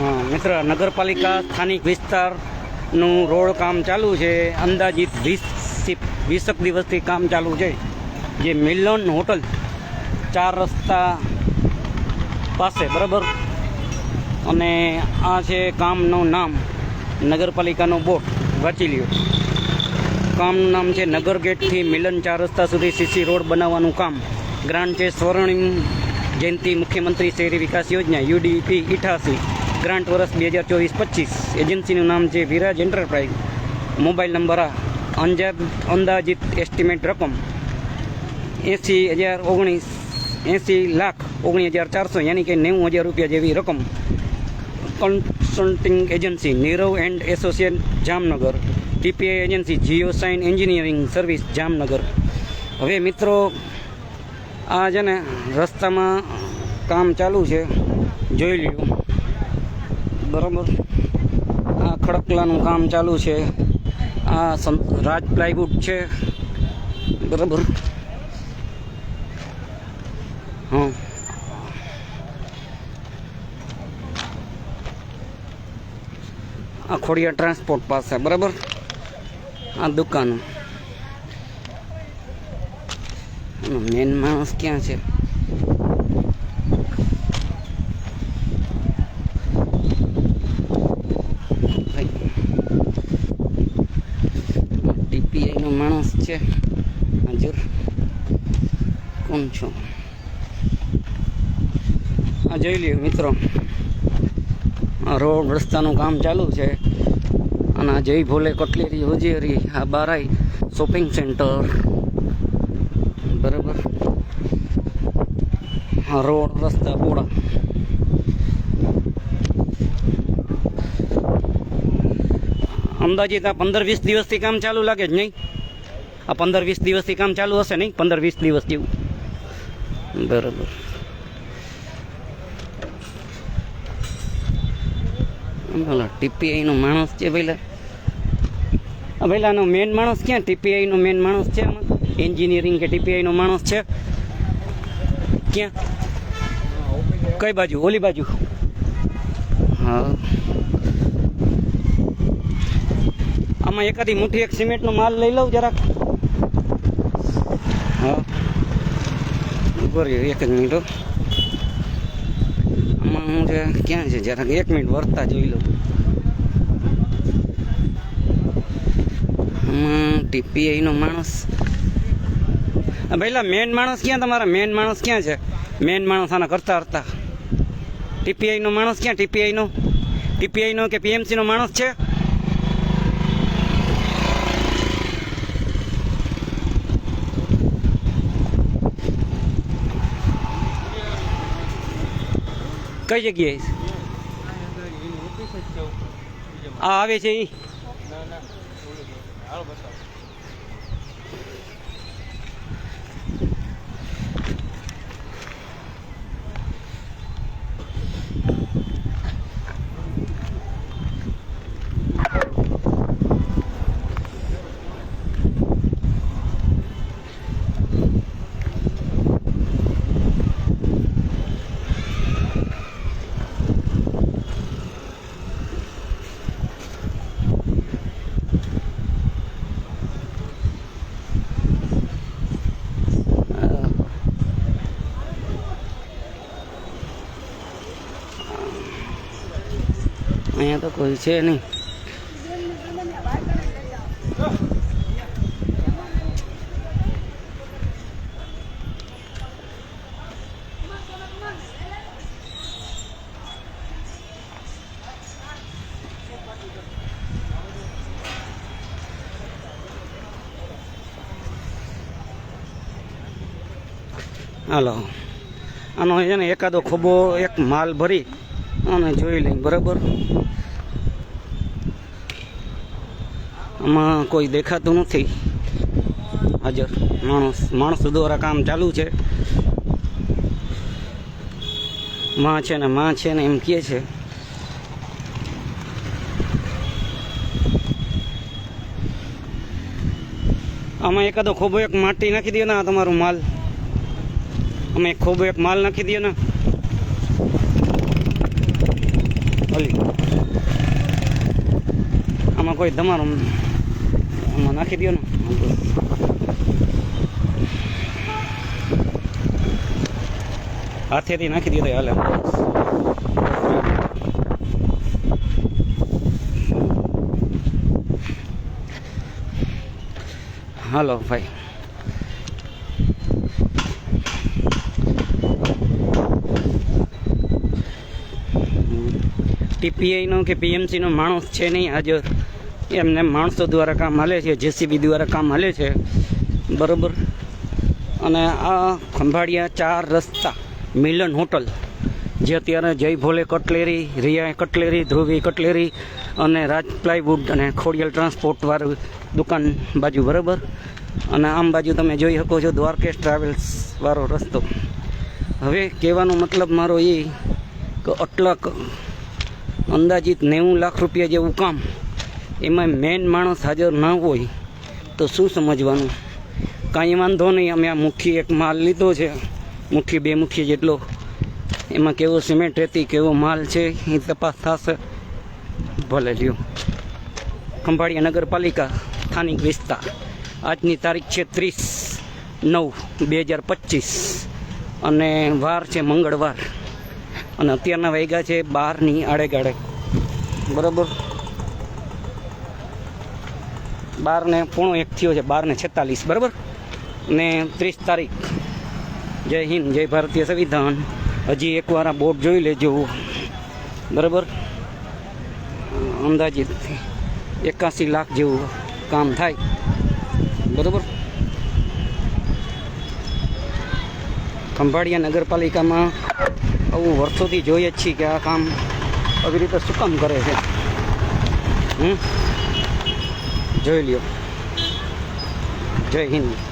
મિત્ર, નગરપાલિકા, સ્થાનિક વિસ્તારનું રોડ કામ ચાલુ છે. અંદાજિત વીસ વીસક દિવસથી કામ ચાલુ છે. જે મિલન હોટલ ચાર રસ્તા પાસે, બરાબર? અને આ છે કામનું નામ. નગરપાલિકાનો બોર્ડ વાંચી લ્યો. કામનું નામ છે નગર ગેટથી મિલન ચાર રસ્તા સુધી સીસી રોડ બનાવવાનું કામ. ગ્રાન્ટ છે સ્વર્ણિમ જયંતિ મુખ્યમંત્રી શહેરી વિકાસ યોજના, યુડીપી, ઇઠાસી. ગ્રાન્ટ વર્ષ બે હજાર ચોવીસ પચીસ એજન્સીનું નામ છે વિરાજ એન્ટરપ્રાઇઝ. મોબાઈલ નંબર આ અંજાર અંદાજિત એસ્ટિમેટ રકમ. એંસી હજાર ઓગણીસ, એંસી લાખ ઓગણીસ હજાર ચારસો, યાની કે નેવું હજાર રૂપિયા જેવી રકમ. Consulting agency, Nirav and associate, Jamnagar. TPI agency, geo sign engineering service, Jamnagar. હવે મિત્રો, આ છે ને રસ્તામાં કામ ચાલુ છે. જોઈ લ્યો. બરાબર? આ ખડકલાનું કામ ચાલુ છે. આ રાજ પ્લાયવુડ છે. બરાબર? હા. આ ખોડિયા ટ્રાન્સપોર્ટ પાસે, બરાબર? આ દુકાન. મેન માણસ ક્યાં છે? ડીપીઆઈ માણસ છે. હાજર. કોણ છો? આ જોઈ લ્યો મિત્રો. રોડ રસ્તાનું કામ ચાલુ છે. અને આ જય ભોલે કટલેરી હોજેરી, આ બારાઈ શોપિંગ સેન્ટર. બરાબર? રોડ રસ્તા પોળા અંદાજિત આ પંદર વીસ દિવસથી કામ ચાલુ લાગે જ નહીં. આ પંદર વીસ દિવસથી કામ ચાલુ હશે નહીં? પંદર વીસ દિવસ જેવું. બરાબર. ભલા ટીપીઆઈનો માણસ છે પહેલાં પહેલાંનો મેન માણસ ક્યાં? ટીપીઆઈનો મેન માણસ છે એન્જિનિયરિંગ કે ટીપીઆઈનો માણસ છે? ક્યાં? કઈ બાજુ? ઓલી બાજુ. હા. આમાં એકાદી મુઠ્ઠી એક સિમેન્ટનો માલ લઈ લઉં જરાક. ઊભો એક જ મિનિટ. આમાં હું છે, ક્યાં છે? જરાક એક મિનિટ વર્તા જોઈ લઉં. આમાં ટીપીઆઈ નો માણસ. પહેલા મેન માણસ ક્યાં? તમારા મેન માણસ ક્યાં છે? મેન માણસ આના કરતા કરતા ટીપીઆઈ નો માણસ ક્યાં? ટીપીઆઈ નો? ટીપીઆઈ નો કે પીએમસી નો માણસ છે? કઈ જગ્યાએ? આ આવે છે ઈ? તો કોઈ છે નહીં. હાલો. આનો છે ને એકાદો ખોબો એક માલ ભરી અને જોઈ લઈ, બરાબર? આમાં કોઈ દેખાતું નથી. હાજર, માણસ માણસ દ્વારા કામ ચાલુ છે. માં છે ને, માં છે ને એમ કહે છે. આમાં એકાદો ખોબો એક માટી નાખી દે ને આ તમારો માલ. અમે ખોબો એક માલ નાખી દો ને. હલી આમાં કોઈ તમારો આમાં નાખી દો ને. હાથેથી નાખી દીધો હાલે. હાલો ભાઈ. ટીપીઆઈનો કે પીએમસીનો માણસ છે નહીં. આજે એમને માણસો દ્વારા કામ હાલે છે, જેસીબી દ્વારા કામ હાલે છે. બરાબર? અને આ ખંભાળિયા ચાર રસ્તા, મિલન હોટલ, જે અત્યારે Jay Bhole cutlery, Riya cutlery, Dhruvi cutlery અને રાજ પ્લાયવુડ અને ખોડિયલ ટ્રાન્સપોર્ટવાળું દુકાન બાજુ, બરાબર? અને આમ બાજુ તમે જોઈ શકો છો દ્વારકેશ ટ્રાવેલ્સ વાળો રસ્તો. હવે કહેવાનો મતલબ મારો એ કે આટલા ક- અંદાજિત નેવું લાખ રૂપિયા જેવું કામ. એમાં મેન માણસ હાજર ના હોય તો શું સમજવાનું? કાંઈ વાંધો નહીં, અમે આ મુઠ્ઠી એક માલ લીધો છે. મુઠ્ઠી બે મુઠ્ઠી જેટલો. એમાં કેવો સિમેન્ટ રહેતી કેવો માલ છે, એ તપાસ થશે. ભલે લ્યો. ખંભાળિયા નગરપાલિકા, સ્થાનિક વિસ્તાર. આજની તારીખ છે ત્રીસ નવ, બે હજાર પચીસ. અને વાર છે મંગળવાર. અને અત્યારના વાગ્યા છે બારની આડેગાડે. બરાબર? બાર ને પોણો એક થયો છે બાર ને છેતાલીસ, બરાબર? ને ત્રીસ તારીખ. જય હિન્દ, જય ભારતીય સંવિધાન. હજી એકવાર આ બોર્ડ જોઈ લેજો. બરાબર? અંદાજિત એકાસી લાખ જેવું કામ થાય. બરાબર? ખંભાળિયા નગરપાલિકામાં આવું વર્ષોથી જોઈએ જ છીએ કે આ કામ આવી રીતે શું કામ કરે છે. હમ? જોઈ લ્યો. જય હિન્દ.